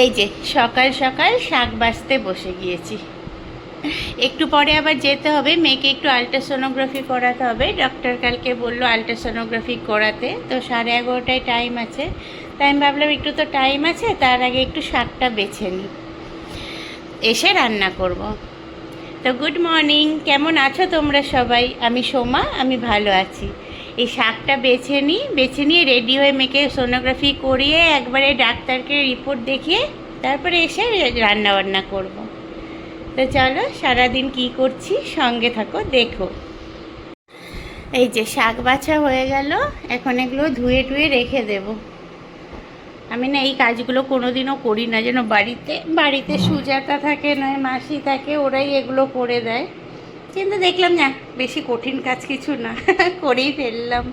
এই যে, সকাল সকাল শাক বাছতে বসে গিয়েছি। একটু পরে আবার যেতে হবে, মেয়েকে একটু আলট্রাসোনোগ্রাফি করাতে হবে। ডক্টর কালকে বলল আলট্রাসোনোগ্রাফি করাতে, তো সাড়ে এগারোটায় টাইম আছে। তাই আমি ভাবলাম একটু তো টাইম আছে, তার আগে একটু শাকটা বেছে নিই এসে রান্না করব। তো গুড মর্নিং কেমন আছো তোমরা সবাই? আমি সোমা, আমি ভালো আছি। এই শাকটা বেছে নিই বেছে নিয়ে রেডি হয়ে মেয়েকে সোনোগ্রাফি করিয়ে একবারে ডাক্তারকে রিপোর্ট দেখিয়ে তারপরে এসে রান্না বান্না করব। তো চলো সারাদিন কি করছি সঙ্গে থাকো, দেখো। এই যে শাক বাছা হয়ে গেল, এখন এগুলো ধুয়ে টুয়ে রেখে দেব। আমি না এই কাজগুলো কোনোদিনও করি না, যেন বাড়িতে বাড়িতে সুজাতা থাকে, নয় মাসি থাকে, ওরাই এগুলো করে দেয়। কিন্তু দেখলাম না, বেশি কঠিন কাজ কিছু না, করেই ফেললাম।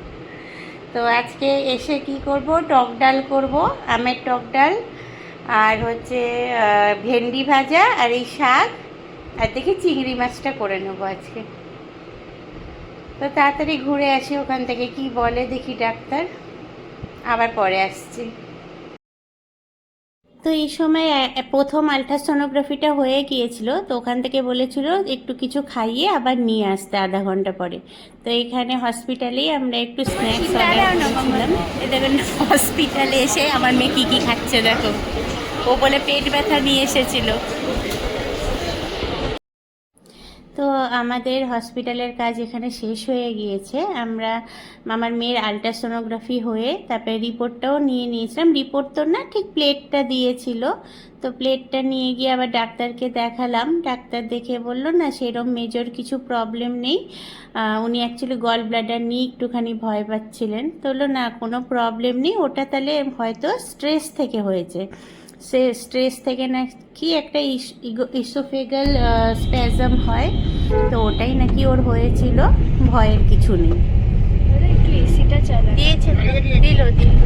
তো আজকে এসে কি করব? টক ডাল করব, আমের টক ডাল, আর হচ্ছে ভেন্ডি ভাজা আর এই শাক, আর দেখি চিংড়ি মাছটা করে নেব আজকে। তো তাড়াতাড়ি ঘুরে আসি ওখান থেকে, কি বলে দেখি ডাক্তার। আবার পরে আসছি। তো এই সময় প্রথম আলট্রাসোনোগ্রাফিটা হয়ে গিয়েছিল। তো ওখান থেকে বলেছিল একটু কিছু খাইয়ে আবার নিয়ে আসতে আধা ঘণ্টা পরে। তো এখানে হসপিটালেই আমরা একটু স্ন্যাক্স অর্ডার করেছিলাম। দেখুন হসপিটালে এসে আমার মেয়ে কী কী খাচ্ছে দেখো। ও বলে পেট ব্যথা নিয়ে এসেছিল। তো আমাদের হসপিটালের কাজ এখানে শেষ হয়ে গিয়েছে। আমরা, আমার মেয়ের আলট্রাসোনোগ্রাফি হয়ে তারপরে রিপোর্টটাও নিয়ে নিয়েছিলাম। রিপোর্ট তো না, ঠিক প্লেটটা দিয়েছিল। তো প্লেটটা নিয়ে গিয়ে আবার ডাক্তারকে দেখালাম। ডাক্তার দেখে বলল, না, সেরম মেজর কিছু প্রবলেম নেই। উনি অ্যাকচুয়ালি গল ব্লাডার নিয়ে একটুখানি ভয় পাচ্ছিলেন। তো বলল, না, কোনো প্রবলেম নেই। ওটা তাহলে হয়তো স্ট্রেস থেকে হয়েছে। সে স্ট্রেস থেকে নাকি একটা ইসোফেগাল স্প্যাজম হয়। তো ওটাই নাকি ওর হয়েছিল। ভয়ের কিছু নেই। দিয়েছে দিল দিল।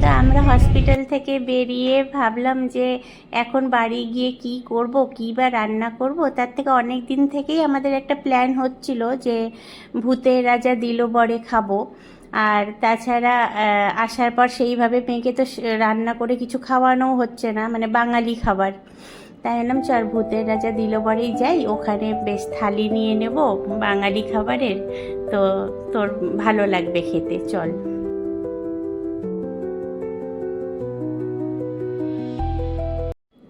তা আমরা হসপিটাল থেকে বেরিয়ে ভাবলাম যে এখন বাড়ি গিয়ে কি করব কী বা রান্না করব? তার থেকে অনেক দিন থেকেই আমাদের একটা প্ল্যান হচ্ছিল যে ভূতের রাজা দিল বরে খাব। আর তাছাড়া আসার পর সেইভাবে মেয়েকে তো রান্না করে কিছু খাওয়ানোও হচ্ছে না মানে বাঙালি খাবার। তাই এলাম চল ভূতের রাজা দিল পরেই যাই, ওখানে বেশ থালি নিয়ে নেব, বাঙালি খাবারের। তো তোর ভালো লাগবে খেতে, চল।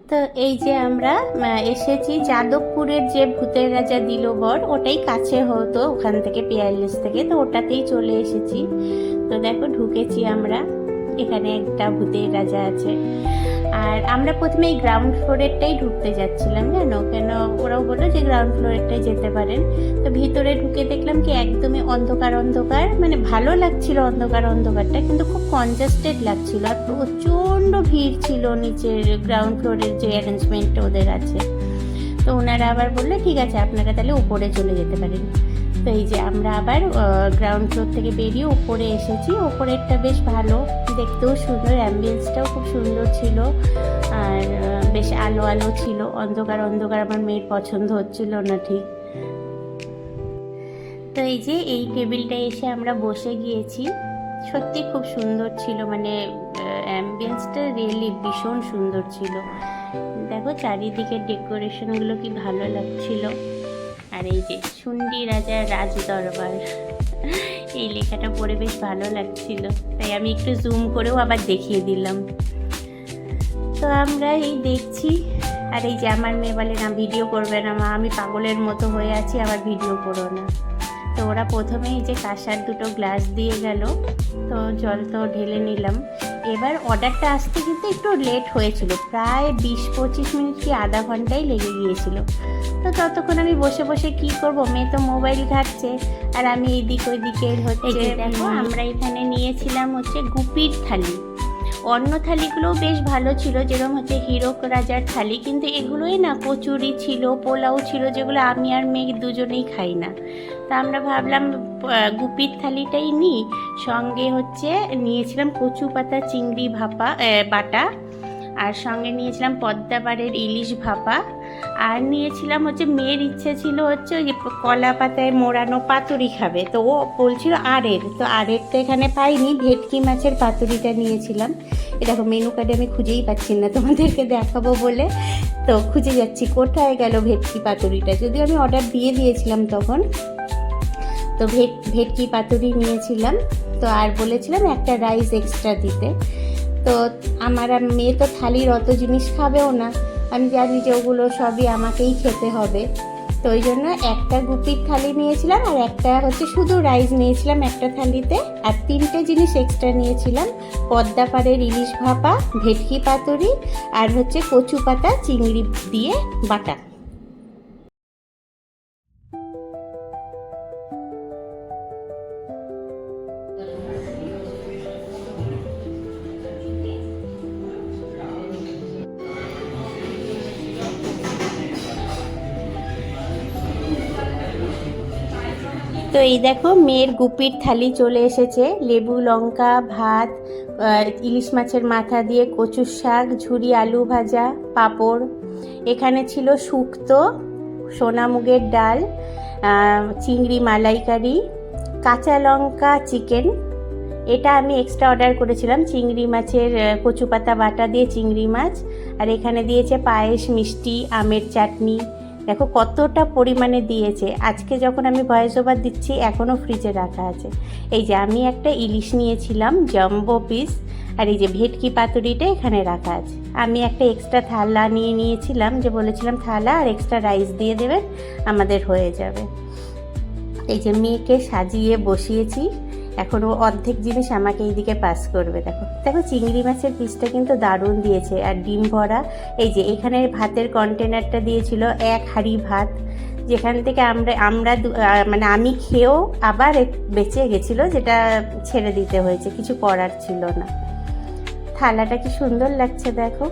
তো এই যে আমরা এসেছি যাদবপুরের যে ভূতের রাজা দিল বর ওটাই কাছে হতো ওখান থেকে পেয়ারলেস থেকে, তো ওটাতেই চলে এসেছি। তো দেখো, ঢুকেছি আমরা। এখানে একটা ভূতের রাজা আছে। আর আমরা প্রথমে এই গ্রাউন্ড ফ্লোরেরটাই ঢুকতে যাচ্ছিলাম, জানো? কেন? ওরাও বলল যে গ্রাউন্ড ফ্লোরেরটাই যেতে পারেন। তো ভিতরে ঢুকে দেখলাম কি একদমই অন্ধকার অন্ধকার। মানে ভালো লাগছিল অন্ধকার, অন্ধকারটা, কিন্তু খুব কনজাস্টেড লাগছিল। আর প্রচণ্ড ভিড় ছিল নিচের গ্রাউন্ড ফ্লোরের যে অ্যারেঞ্জমেন্টটা ওদের আছে। তো ওনারা আবার বলল, ঠিক আছে, আপনারা তাহলে উপরে চলে যেতে পারেন। তো এই যে আমরা আবার গ্রাউন্ড ফ্লোর থেকে বেরিয়ে উপরে এসেছি। উপরেরটা বেশ ভালো, দেখতেও সুন্দর অ্যাম্বিয়েন্সটাও খুব সুন্দর ছিল। আর বেশ আলো আলো ছিল। অন্ধকার অন্ধকার আমার মেয়ের পছন্দ হচ্ছিল না ঠিক। তো এই যে এই টেবিলটা এসে আমরা বসে গিয়েছি। সত্যি খুব সুন্দর ছিল মানে অ্যাম্বিয়েন্সটা রিয়েলি ভীষণ সুন্দর ছিল। দেখো, চারিদিকের ডেকোরেশনগুলো কি ভালো লাগছিল। আর এই যে সুন্ডি রাজার রাজ দরবার, এই লেখাটা পড়ে বেশ ভালো লাগছিল। তাই আমি একটু জুম করেও আবার দেখিয়ে দিলাম। তো আমরা এই দেখছি, আর এই যে আমার মেয়ে বলে, না ভিডিও করবে না মা, আমি পাগলের মতো হয়ে আছি, আবার ভিডিও করো না। তো ওরা প্রথমেই যে কাঁসার দুটো গ্লাস দিয়ে গেল, তো জল তো ঢেলে নিলাম। এবার অর্ডারটা আসতে কিন্তু একটু লেট হয়েছিল, প্রায় বিশ পঁচিশ মিনিট কি আধা ঘন্টাই লেগে গিয়েছিল। তো ততক্ষণ আমি বসে বসে কি করব? মেয়ে তো মোবাইল ঘাটছে আর আমি এদিক ওইদিকের হচ্ছে দেখো আমরা এখানে নিয়েছিলাম হচ্ছে গুপির থালি। অন্য থালিগুলোও বেশ ভালো ছিল যেরকম হচ্ছে হিরক রাজার থালি কিন্তু এগুলোই না কচুরি ছিল পোলাও ছিল যেগুলো আমি আর মেয়ে দুজনেই খাই না। তা আমরা ভাবলাম গুপির থালিটাই নিই সঙ্গে হচ্ছে নিয়েছিলাম কচু পাতা চিংড়ি ভাপা বাটা আর সঙ্গে নিয়েছিলাম পদ্মাপাড়ের ইলিশ ভাপা। আর নিয়েছিলাম হচ্ছে মেয়ের ইচ্ছে ছিল হচ্ছে ওই কলা পাতায় মোড়ানো পাতুরি খাবে। তো ও বলছিল আরের। তো আরের তো এখানে পাইনি, ভেটকি মাছের পাতুরিটা নিয়েছিলাম। এ দেখো মেনু কার্ডে আমি খুঁজেই পাচ্ছি না, তোমাদেরকে দেখাবো বলে। তো খুঁজে যাচ্ছি, কোথায় গেল ভেটকি পাতুরিটা? যদিও আমি অর্ডার দিয়ে দিয়েছিলাম তখন। তো ভেট, ভেটকি পাতুরি নিয়েছিলাম। তো আর বলেছিলাম একটা রাইস এক্সট্রা দিতে। তো আমার আর মেয়ে তো থালির অত জিনিস খাবেও না। আমি জানি যে ওগুলো সবই আমাকেই খেতে হবে। তো ওই জন্য একটা গুপির থালি নিয়েছিলাম আর একটা হচ্ছে শুধু রাইস নিয়েছিলাম একটা থালিতে। আর তিনটে জিনিস এক্সট্রা নিয়েছিলাম, পদ্মা পদ্মাপাড়ের ইলিশ ভাপা, ভেটকি পাতুরি আর হচ্ছে কচু পাতা চিংড়ি দিয়ে বাটা। এই দেখো মেয়ের গুপির থালি চলে এসেছে, লেবু, লঙ্কা, ভাত ইলিশ মাছের মাথা দিয়ে কচুর শাক, ঝুরি, আলু ভাজা, পাঁপড়। এখানে ছিল শুক্তো সোনামুগের ডাল চিংড়ি মালাইকারি, কাঁচা লঙ্কা চিকেন। এটা আমি এক্সট্রা অর্ডার করেছিলাম, চিংড়ি মাছের কচু পাতা বাটা দিয়ে চিংড়ি মাছ। আর এখানে দিয়েছে পায়েস, মিষ্টি, আমের চাটনি। দেখো কতটা পরিমাণে দিয়েছে। আজকে যখন আমি ভয়েস ওভার দিচ্ছি এখনও ফ্রিজে রাখা আছে। এই যে আমি একটা ইলিশ নিয়েছিলাম, জম্বো পিস, আর এই যে ভেটকি পাতুরিটা এখানে রাখা আছে। আমি একটা এক্সট্রা থালা নিয়ে নিয়েছিলাম, যে বলেছিলাম থালা আর এক্সট্রা রাইস দিয়ে দেবেন আমাদের হয়ে যাবে। এই যে মেয়েকে সাজিয়ে বসিয়েছি। এখন ও অর্ধেক জিনিস আমাকে এইদিকে পাস করবে, দেখো। দেখো, চিংড়ি মাছের পিসটা কিন্তু দারুণ দিয়েছে। আর ডিম ভরা, এই যে এখানে ভাতের কন্টেনারটা দিয়েছিল এক হাঁড়ি ভাত, যেখান থেকে আমরা আমরা মানে আমি খেয়েও আবার বেঁচে গেছিল, যেটা ছেড়ে দিতে হয়েছে, কিছু করার ছিল না। থালাটা কি সুন্দর লাগছে, দেখো।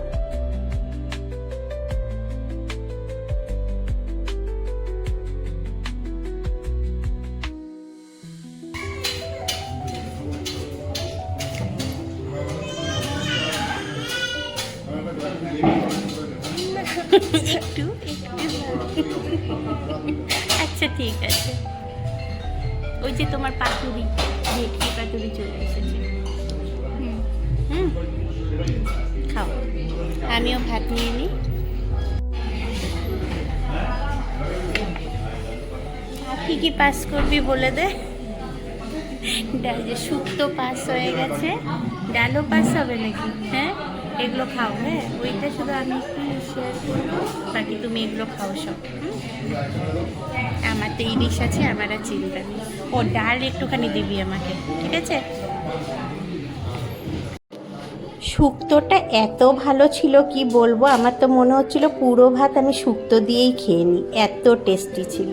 তোমার পাতুরি ভেটকি পাতুরি চলে এসেছে। হুম। খাও। আমিও ভাত নিয়ে নিই। কি কি পাস করবি বলে দে। ডাল যে শুক্তো পাস হয়ে গেছে। ডালও পাস হবে নাকি? হ্যাঁ? এগুলো খাও হ্যাঁ? ওইটা শুধু আমি একটু শেয়ার করব, বাকি তুমি এগুলো খাও সব? আমার তো ইলিশ আছে, আমার আর চিন্তা নেই ও, ডাল একটুখানি দিবি আমাকে, ঠিক আছে? শুক্তোটা এত ভালো ছিল, কি বলব? আমার তো মনে হচ্ছিল পুরো ভাত আমি শুক্তো দিয়েই খেয়ে নিই এত টেস্টি ছিল।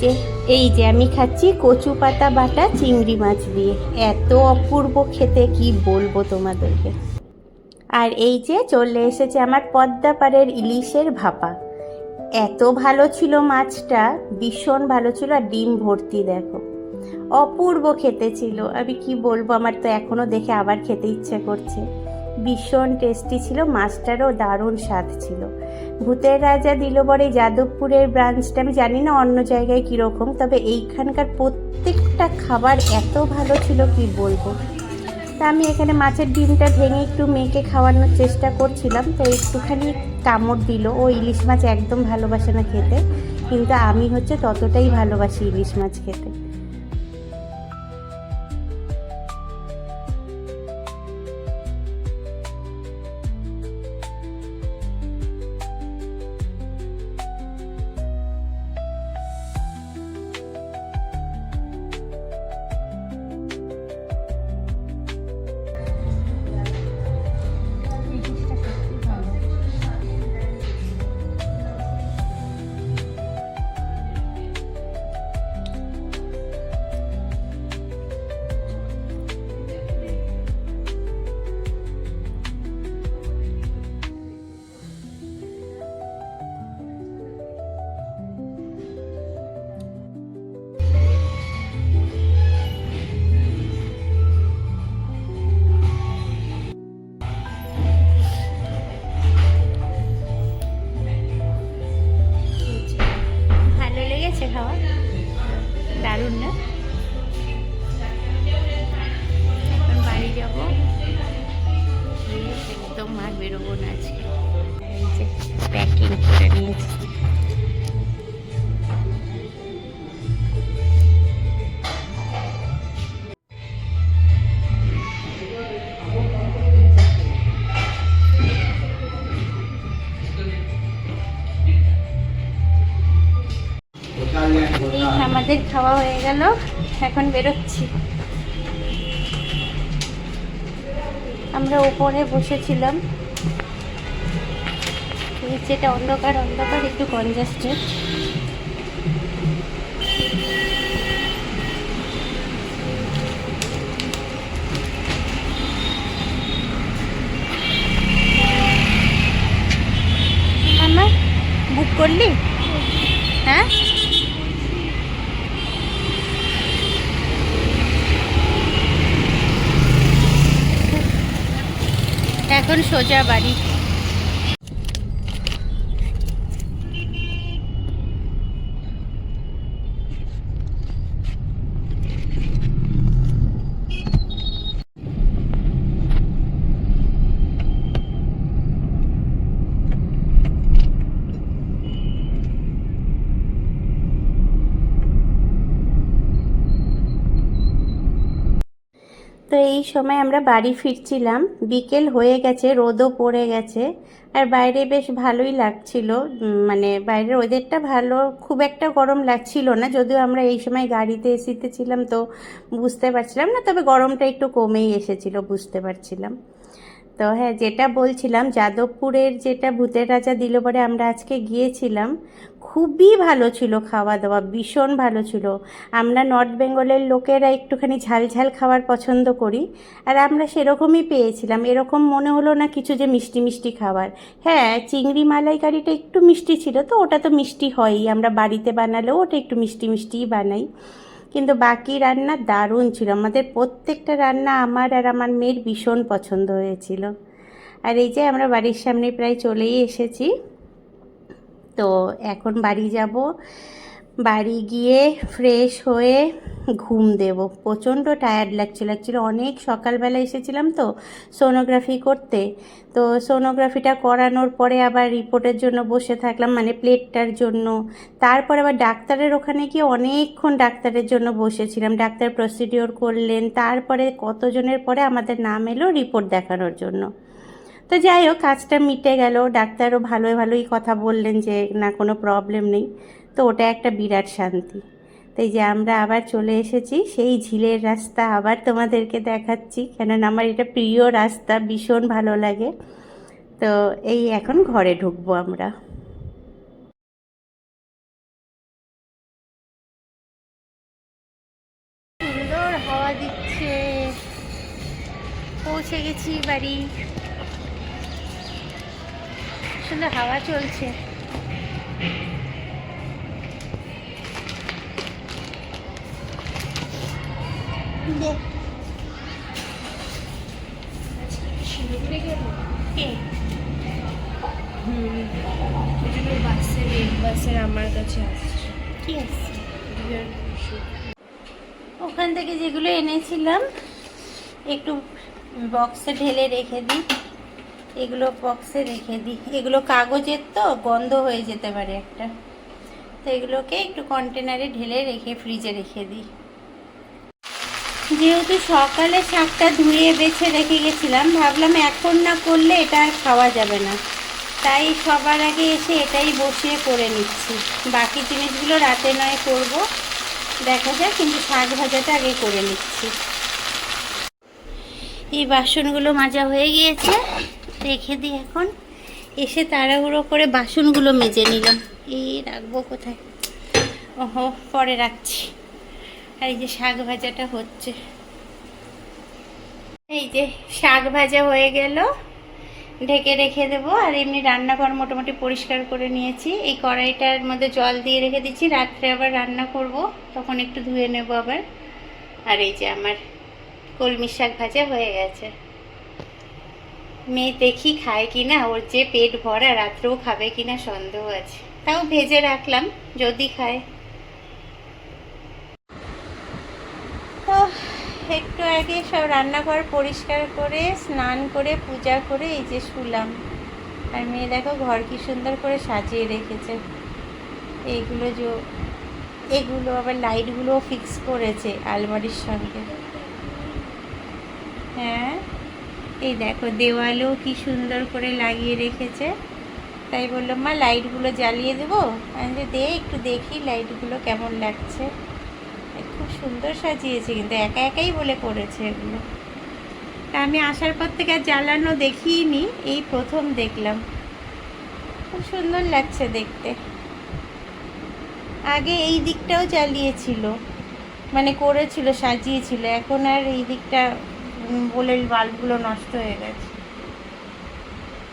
যে এই যে আমি খাচ্ছি কচু পাতা, বাটা, চিংড়ি মাছ দিয়ে। এত অপূর্ব খেতে, কি বলব তোমাদেরকে? আর এই যে চলে এসেছে আমার পদ্মাপাড়ের ইলিশের ভাপা। এত ভালো ছিল মাছটা, ভীষণ ভালো ছিল। আর ডিম ভর্তি, দেখো। অপূর্ব খেতে ছিল। আমি কি বলব, আমার তো এখনও দেখে আবার খেতে ইচ্ছে করছে। ভীষণ টেস্টি ছিল, মাছটারও দারুণ স্বাদ ছিল। ভূতের রাজা দিল বরে যাদবপুরের ব্রাঞ্চটা আমি জানি না অন্য জায়গায় কীরকম, তবে এইখানকার প্রত্যেকটা খাবার এত ভালো ছিল কি বলব। তা আমি এখানে মাছের ডিমটা ভেঙে একটু মেয়েকে খাওয়ানোর চেষ্টা করছিলাম, তো একটুখানি কামড় দিল। ও ইলিশ মাছ একদম ভালোবাসে না খেতে, কিন্তু আমি হচ্ছে ততটাই ভালোবাসি ইলিশ মাছ খেতে। আমাদের খাওয়া হয়ে গেল। এখন বেরোচ্ছি। আমরা উপরে বসেছিলাম। নিচেটা অন্ধকার অন্ধকার, একটু কনজাস্টেড বুক করলি হ্যাঁ এখন সোজা বাড়ি তো এই সময় আমরা বাড়ি ফিরছিলাম। বিকেল হয়ে গেছে, রোদও পড়ে গেছে। আর বাইরে বেশ ভালোই লাগছিল। মানে বাইরের ওয়েদারটা ভালো, খুব একটা গরম লাগছিল না। যদিও আমরা এই সময় গাড়িতে এসিতে ছিলাম তো বুঝতে পারছিলাম না, তবে গরমটা একটু কমেই এসেছিল, বুঝতে পারছিলাম। তো হ্যাঁ যেটা বলছিলাম, যাদবপুরের যেটা ভূতের রাজা দিল পরে আমরা আজকে গিয়েছিলাম, খুবই ভালো ছিল খাওয়া দাওয়া, ভীষণ ভালো ছিল। আমরা নর্থ বেঙ্গলের লোকেরা একটুখানি ঝাল ঝাল খাবার পছন্দ করি, আর আমরা সেরকমই পেয়েছিলাম। এরকম মনে হলো না কিছু যে মিষ্টি মিষ্টি খাবার। হ্যাঁ চিংড়ি মালাইকারিটা একটু মিষ্টি ছিল, তো ওটা তো মিষ্টি হয়ই। আমরা বাড়িতে বানালেও ওটা একটু মিষ্টি মিষ্টিই বানাই। কিন্তু বাকি রান্না দারুণ ছিল। আমাদের প্রত্যেকটা রান্না আমার আর আমার মেয়ের ভীষণ পছন্দ হয়েছিল। আর এই যে আমরা বাড়ির সামনে প্রায় চলেই এসেছি। তো এখন বাড়ি যাব। বাড়ি গিয়ে ফ্রেশ হয়ে ঘুম দেব। প্রচণ্ড টায়ার্ড লাগছিল। অ্যাকচুয়ালি অনেক সকালবেলা এসেছিলাম তো সোনোগ্রাফি করতে। তো সোনোগ্রাফিটা করানোর পরে আবার রিপোর্টের জন্য বসে থাকলাম মানে প্লেটটার জন্য। তারপর আবার ডাক্তারের ওখানে গিয়ে অনেকক্ষণ ডাক্তারের জন্য বসেছিলাম। ডাক্তার প্রসিডিওর করলেন, তারপরে কতজনের পরে আমাদের নাম এলো রিপোর্ট দেখানোর জন্য। তো যাই হোক, কাজটা মিটে গেল। ডাক্তারও ভালোই ভালোই কথা বললেন যে, না, কোনো প্রবলেম নেই। তো ওটা একটা বিরাট শান্তি। তাই যে আমরা আবার চলে এসেছি, সেই ঝিলের রাস্তা আবার তোমাদেরকে দেখাচ্ছি। কেননা আমার এটা প্রিয় রাস্তা, ভীষণ ভালো লাগে। তো এই এখন ঘরে ঢুকবো আমরা। সুন্দর হাওয়া দিচ্ছে। পৌঁছে গেছি বাড়ি। সুন্দর হাওয়া চলছে। দে। বাসের আমার কাছে কি? ওখান থেকে যেগুলো এনেছিলাম, একটু বক্সে ঢেলে রেখে দিই এগুলো বক্সে রেখে দিই এগুলো কাগজের তো, গন্ধ হয়ে যেতে পারে একটা তো এগুলোকে একটু কন্টেনারে ঢেলে রেখে ফ্রিজে রেখে দিই যেহেতু সকালে শাকটা ধুয়ে বেছে রেখে গেছিলাম, ভাবলাম এখন না করলে এটা আর খাওয়া যাবে না। তাই সবার আগে এসে এটাই বসিয়ে করে নিচ্ছি। বাকি জিনিসগুলো রাতে নয় করব। দেখা যাক, কিন্তু শাক ভাজাটা আগে করে নিচ্ছি। এই বাসনগুলো মাজা হয়ে গিয়েছে, রেখে দিই এখন এসে তাড়াহুড়ো করে বাসনগুলো মেজে নিলাম। এই রাখব কোথায়? ওহো, পরে রাখছি। আর এই যে শাক ভাজাটা হচ্ছে। এই যে শাক ভাজা হয়ে গেল। ঢেকে রেখে দেবো। আর এমনি রান্নাঘর মোটামুটি পরিষ্কার করে নিয়েছি। এই কড়াইটার মধ্যে জল দিয়ে রেখে দিচ্ছি। রাত্রে আবার রান্না করব। তখন একটু ধুয়ে নেব আবার। আর এই যে আমার কলমি শাক ভাজা হয়ে গেছে। মেয়ে দেখি খায় কি না ওর যে পেট ভরা, রাত্রেও খাবে কি না সন্দেহ আছে। তাও ভেজে রাখলাম, যদি খায়। তো একটু আগে সব রান্নাঘর পরিষ্কার করে, স্নান করে, পূজা করে এই যে শুলাম। আর মেয়ে দেখো ঘর কি সুন্দর করে সাজিয়ে রেখেছে। এইগুলো যে এগুলো আবার লাইটগুলোও ফিক্স করেছে আলমারির সঙ্গে। হ্যাঁ এই দেখো দেওয়ালেও কি সুন্দর করে লাগিয়ে রেখেছে। তাই বললাম মা, লাইটগুলো জ্বালিয়ে দেবো? আমি যে দে, একটু দেখি লাইটগুলো কেমন লাগছে। সুন্দর সাজিয়েছে কিন্তু একা একাই বলে করেছে এগুলো। তা আমি আসার পর থেকে আর জ্বালানো দেখিনি, এই প্রথম দেখলাম। খুব সুন্দর লাগছে দেখতে। আগে এই দিকটাও জ্বালিয়েছিল মানে করেছিল, সাজিয়েছিল, এখন আর এই দিকটা বলে বাল্বগুলো নষ্ট হয়ে গেছে।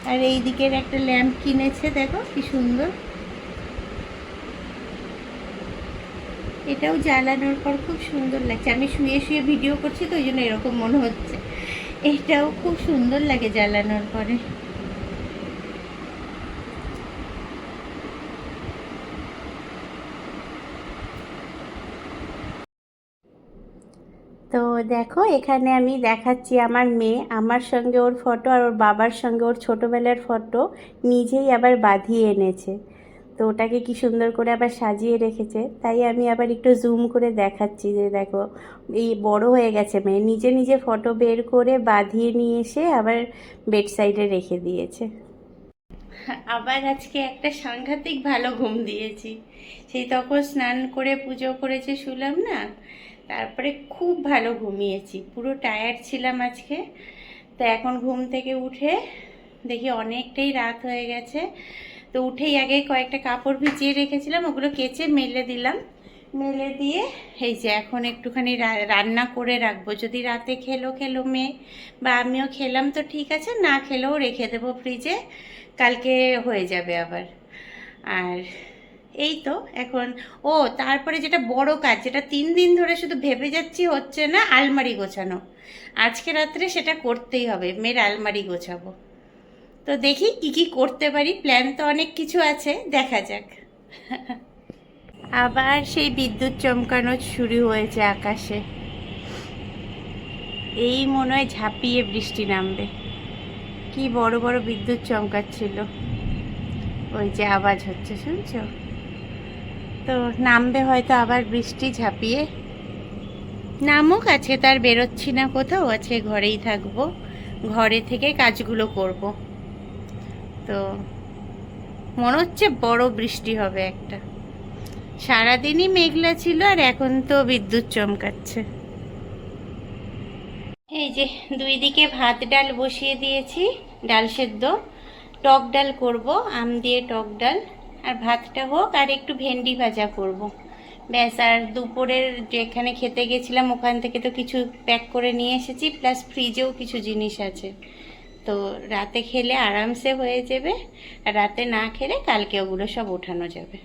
আর এই দিকের একটা ল্যাম্প কিনেছে, দেখো কি সুন্দর। এটাও জ্বালানোর পর খুব সুন্দর লাগছে। আমি শুয়ে শুয়ে ভিডিও করছি তো ওই জন্য এরকম মনে হচ্ছে। এটাও খুব সুন্দর লাগে জ্বালানোর পরে। তো দেখো, এখানে আমি দেখাচ্ছি আমার মেয়ে। আমার সঙ্গে ওর ফটো আর ওর বাবার সঙ্গে ওর ছোটোবেলার ফটো নিজেই আবার বাঁধিয়ে এনেছে। তো ওটাকে কি সুন্দর করে আবার সাজিয়ে রেখেছে। তাই আমি আবার একটু জুম করে দেখাচ্ছি যে দেখো, এই বড় হয়ে গেছে মেয়ে। নিজে নিজে ফটো বের করে বাঁধিয়ে নিয়ে এসে আবার বেড সাইডে রেখে দিয়েছে। আবার আজকে একটা সাংঘাতিক ভালো ঘুম দিয়েছি। সেই তখন স্নান করে পুজো করেছে শুলাম না তারপরে খুব ভালো ঘুমিয়েছি। পুরো টায়ার্ড ছিলাম আজকে। তো এখন ঘুম থেকে উঠে দেখি অনেকটাই রাত হয়ে গেছে। তো উঠেই আগে কয়েকটা কাপড় ভিজিয়ে রেখেছিলাম ওগুলো কেচে মেলে দিলাম। মেলে দিয়ে? এই যে এখন একটুখানি রান্না করে রাখব। যদি রাতে খেলো খেলো মেয়ে বা আমিও খেলাম তো ঠিক আছে না খেলেও রেখে দেবো ফ্রিজে কালকে হয়ে যাবে আবার। আর এই তো এখন ও তারপরে যেটা বড় কাজ যেটা তিন দিন ধরে শুধু ভেবে যাচ্ছি হচ্ছে না আলমারি গোছানো। আজকে রাত্রে সেটা করতেই হবে মেয়ের আলমারি গোছাবো। তো দেখি কি কি করতে পারি। প্ল্যান তো অনেক কিছু আছে, দেখা যাক। আবার সেই বিদ্যুৎ চমকানো শুরু হয়েছে আকাশে। এই মনে হয় ঝাঁপিয়ে বৃষ্টি নামবে। কি বড় বড় বিদ্যুৎ চমকাচ্ছিল। ওই যে আওয়াজ হচ্ছে, শুনছো? তো নামবে হয়তো আবার বৃষ্টি ঝাঁপিয়ে। নামুক, আজকে তার বেরোচ্ছি না কোথাও, আজকে ঘরেই থাকব। ঘরে থেকে কাজগুলো করব। তো মনে হচ্ছে বড় বৃষ্টি হবে একটা। সারাদিনই মেঘলা ছিল আর এখন তো বিদ্যুৎ চমকাচ্ছে। এই যে দুই দিকে ভাত ডাল বসিয়ে দিয়েছি, ডাল সেদ্ধ। টক ডাল করব, আম দিয়ে টক ডাল। আর ভাতটা হোক আর একটু ভেন্ডি ভাজা করব। ব্যাস, আর দুপুরের যেখানে খেতে গেছিলাম ওখান থেকে তো কিছু প্যাক করে নিয়ে এসেছি প্লাস ফ্রিজেও কিছু জিনিস আছে। তো রাতে খেলে আরামসে হয়ে যাবে। আর রাতে না খেলে কালকে ওগুলো সব ওঠানো যাবে।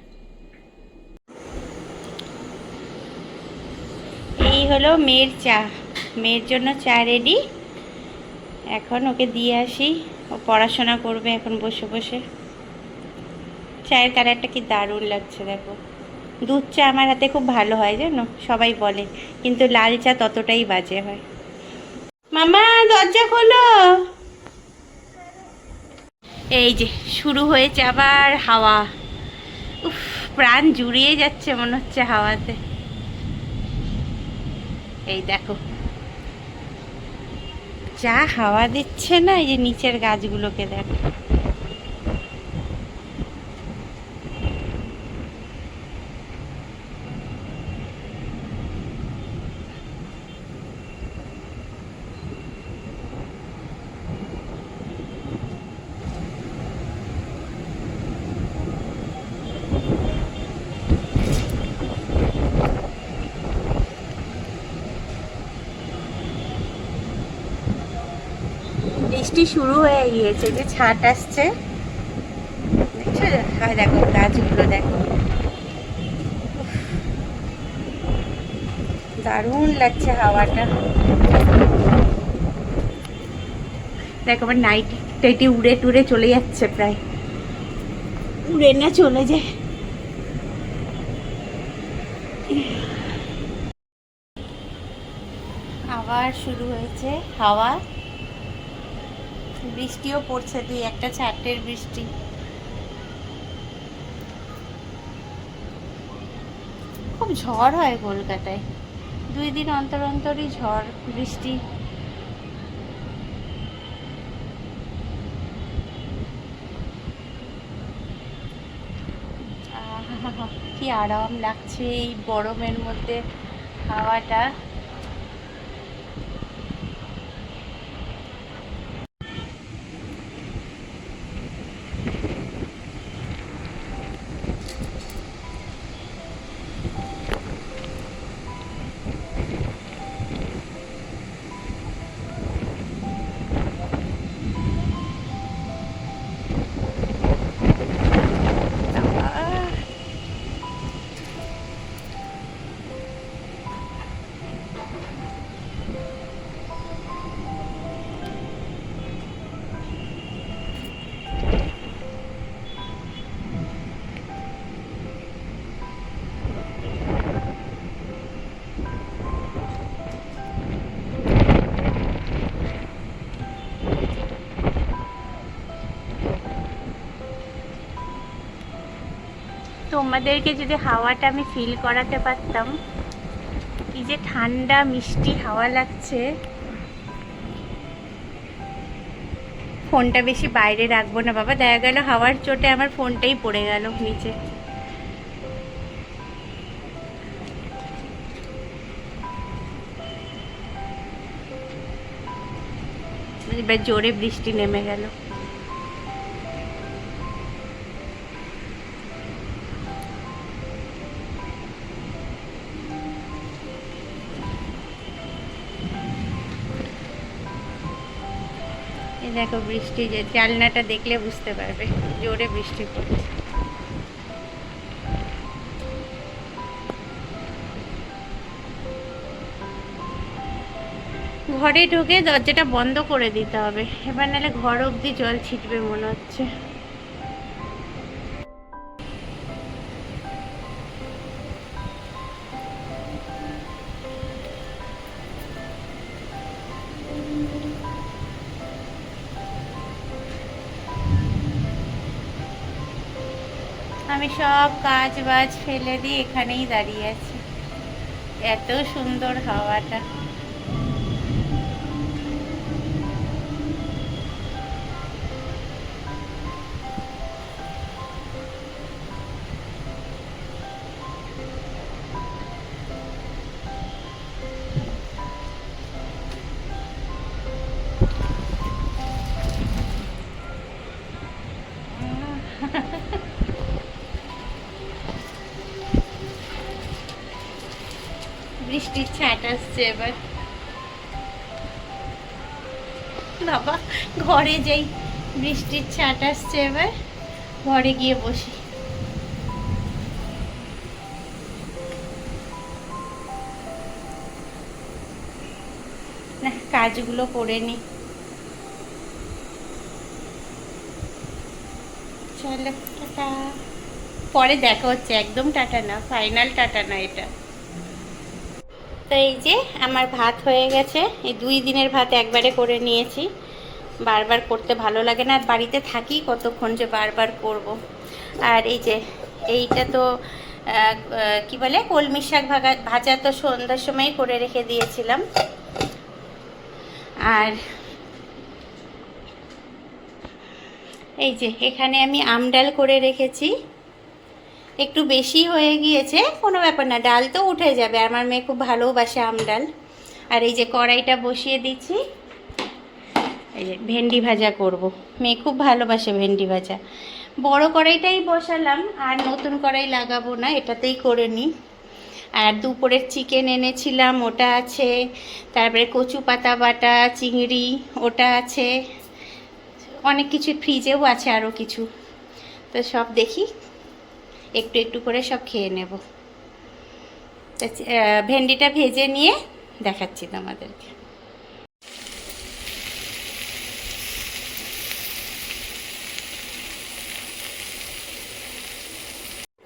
এই হলো মেয়ের চা। মেয়ের জন্য চা রেডি এখন ওকে দিয়ে আসি। ও পড়াশোনা করবে এখন বসে বসে। চায়ের কালারটা কি দারুণ লাগছে দেখো। দুধ চা আমার হাতে খুব ভালো হয় জানো, সবাই বলে। কিন্তু লাল চা ততটাই বাজে হয়। মামা, দরজা খোলো। এই যে, শুরু হয়েছে আবার হাওয়া। উফ, প্রাণ জুড়িয়ে যাচ্ছে মনে হচ্ছে হাওয়াতে। এই দেখো। যা হাওয়া দিচ্ছে না, এই যে নিচের গাছগুলোকে দেখো। বৃষ্টি শুরু হয়ে গিয়েছে যে ছাট আসছে। দেখো, গাছগুলো দেখো। দারুণ লাগছে হাওয়াটা। দেখো আমার নাইটি টাইটি উড়ে টুড়ে চলে যাচ্ছে প্রায়। উড়ে না চলে যায় আবার শুরু হয়েছে হাওয়া। বৃষ্টিও পড়ছে, দুই একটা চারটের বৃষ্টি। খুব ঝড় হয় কলকাতায়। দুই দিন অন্তর অন্তরই ঝড়, বৃষ্টি। কি আরাম লাগছে এই গরমের মধ্যে হাওয়াটা তোমাদেরকে যদি হাওয়াটা আমি ফিল করাতে পারতাম, কি যে ঠান্ডা, মিষ্টি হাওয়া লাগছে। ফোনটা বেশি বাইরে রাখব না বাবা, দেখা গেল হাওয়ার চোটে আমার ফোনটাই পড়ে গেল নিচে। এবার জোরে বৃষ্টি নেমে গেল। দেখো বৃষ্টি, যে জানলাটা দেখলে বুঝতে পারবে, জোরে বৃষ্টি পড়ছে। ঘরে ঢুকে দরজাটা বন্ধ করে দিতে হবে, এবার নাহলে ঘর অবধি জল ছিটবে মনে হচ্ছে। আমি সব কাজ বাজ ফেলে দিয়ে এখানেই দাঁড়িয়ে আছি। এত সুন্দর হাওয়াটা। বৃষ্টির ছাট আসছে এবার। বাবা, ঘরে যাই বৃষ্টির ছাট আসছে এবার, ঘরে গিয়ে বসি। না কাজগুলো করে নি। চলো, টাটা। পরে দেখা হচ্ছে, একদম টাটা না, ফাইনাল টাটা না এটা। তো এই যে আমার ভাত হয়ে গেছে। এই দুই দিনের ভাত একবারে করে নিয়েছি। বারবার করতে ভালো লাগে না। আর বাড়িতে থাকি কতক্ষণ যে বারবার করব। আর এই যে, এইটা তো কি বলে? কলমি শাক ভাগা, ভাজা তো সন্ধ্যার সময় করে রেখে দিয়েছিলাম। আর এই যে, এখানে আমি আমডাল করে রেখেছি। একটু বেশি হয়ে গিয়েছে, কোনো ব্যাপার না। ডাল তো উঠে যাবে, আমার মেয়ে খুব ভালোবাসে আম ডাল। আর এই যে কড়াইটা বসিয়ে দিচ্ছি, এই যে ভেন্ডি ভাজা করব। মেয়ে খুব ভালোবাসে ভেন্ডি ভাজা। বড় কড়াইটাই বসালাম, আর নতুন কড়াই লাগাবো না, এটাতেই করে নিই। আর দুপুরের চিকেন এনেছিলাম, ওটা আছে। তারপরে কচু পাতা বাটা, চিংড়ি, ওটা আছে। অনেক কিছু, ফ্রিজেও আছে আরও কিছু। তো সব দেখি একটু একটু করে সব খেয়ে নেব। ভেন্ডিটা ভেজে নিয়ে দেখাচ্ছি তোমাদেরকে।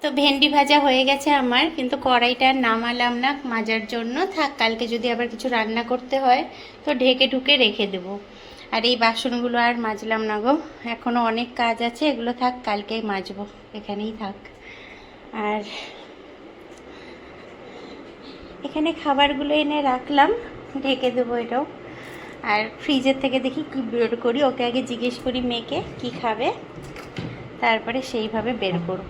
তো ভেন্ডি ভাজা হয়ে গেছে আমার, কিন্তু কড়াইটা নামালাম না মাজার জন্য। থাক, কালকে যদি আবার কিছু রান্না করতে হয়, তো ঢেকে ঢুকে রেখে দেবো। আর এই বাসনগুলো আর মাজলাম না গো এখনও অনেক কাজ আছে, এগুলো থাক, কালকেই মাজবো, এখানেই থাক। আর এখানে খাবারগুলো এনে রাখলাম, ঢেকে দেবো এটাও। আর ফ্রিজের থেকে দেখি কি বের করি, ওকে আগে জিজ্ঞেস করি মেয়েকে কি খাবে, তারপরে সেইভাবে বের করব।